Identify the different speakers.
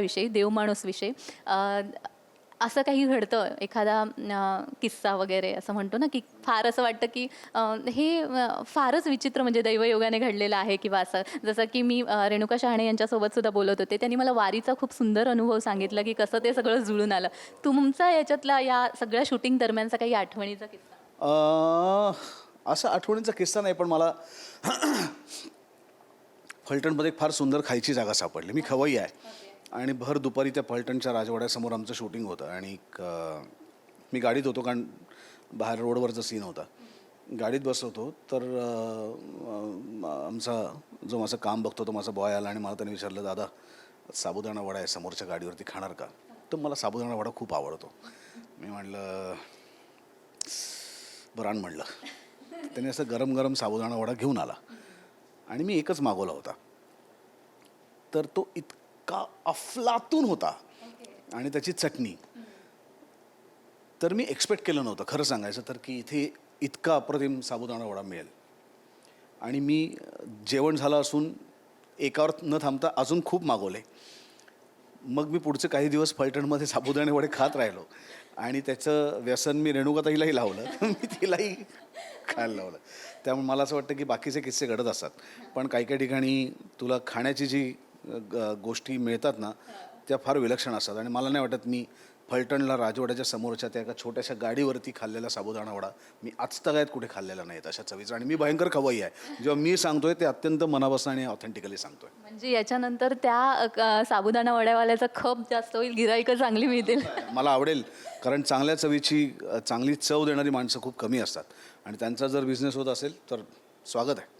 Speaker 1: विषयी देवमाणूसविषयी असं काही घडतं एखादा किस्सा वगैरे असं म्हणतो ना की फार असं वाटतं की हे फारच विचित्र म्हणजे दैवयोगाने घडलेलं आहे किंवा असं. जसं की मी रेणुका शहाणे यांच्यासोबत सुद्धा बोलत होते. त्यांनी मला वारीचा खूप सुंदर अनुभव सांगितला की कसं ते सगळं जुळून आलं. तुमचा याच्यातला या सगळ्या शूटिंग दरम्यानचा काही आठवणीचा किस्सा?
Speaker 2: असा आठवणीचा किस्सा नाही पण मला फलटणमध्ये फार सुंदर खायची जागा सापडली. मी खवई आहे. आणि भर दुपारी त्या फलटणच्या राजवाड्यासमोर आमचं शूटिंग होतं. आणि एक, मी गाडीत होतो कारण बाहेर रोडवरचा सीन होता. गाडीत बसलो होतो तर आमचा जो माझं काम बघतो तो माझा बॉय आला आणि मला त्याने विचारलं दादा साबुदाणा वडा आहे समोरच्या गाडीवरती खाणार का? तर मला साबुदाणा वडा खूप आवडतो. मी म्हणलं बरान म्हणलं त्याने असं गरम गरम साबुदाणा वडा घेऊन आला. आणि मी एकच मागवला होता. तर तो इतका अफलातून होता. आणि त्याची चटणी. तर मी एक्सपेक्ट केलं नव्हतं. खरं सांगायचं तर की इथे इतका अप्रतिम साबुदाणा वडा मिळेल. आणि मी जेवण झालं असून एकावर न थांबता अजून खूप मागवले. मग मी पुढचे काही दिवस फलटणमध्ये साबुदाणे वडे खात राहिलो. आणि त्याचं व्यसन मी रेणुकाताईलाही लावलं. मी तिलाही खायला लावलं. त्यामुळे मला असं वाटतं की बाकीचे किस्से घडत असतात. पण काही काही ठिकाणी तुला खाण्याची जी ग- गोष्टी मिळतात ना त्या फार विलक्षण असतात. आणि मला नाही वाटत मी फलटणला राजवाड्याच्या समोरच्या त्या एका छोट्याशा गाडीवरती खाल्लेला साबुदाणा वडा मी आजतागायत कुठे खाल्लेला नाही अशा चवीचा. आणि मी भयंकर खवई आहे. जेव्हा मी सांगतोय ते अत्यंत मनापासून आणि ऑथेंटिकली सांगतोय.
Speaker 1: म्हणजे याच्यानंतर त्या साबुदाणा वड्यावाल्याचा खप जास्त होईल गिराईकं चांगली मिळतील.
Speaker 2: मला आवडेल कारण चांगल्या चवीची चांगली चव देणारी माणसं खूप कमी असतात. आणि त्यांचा जर बिझनेस होत असेल तर स्वागत आहे.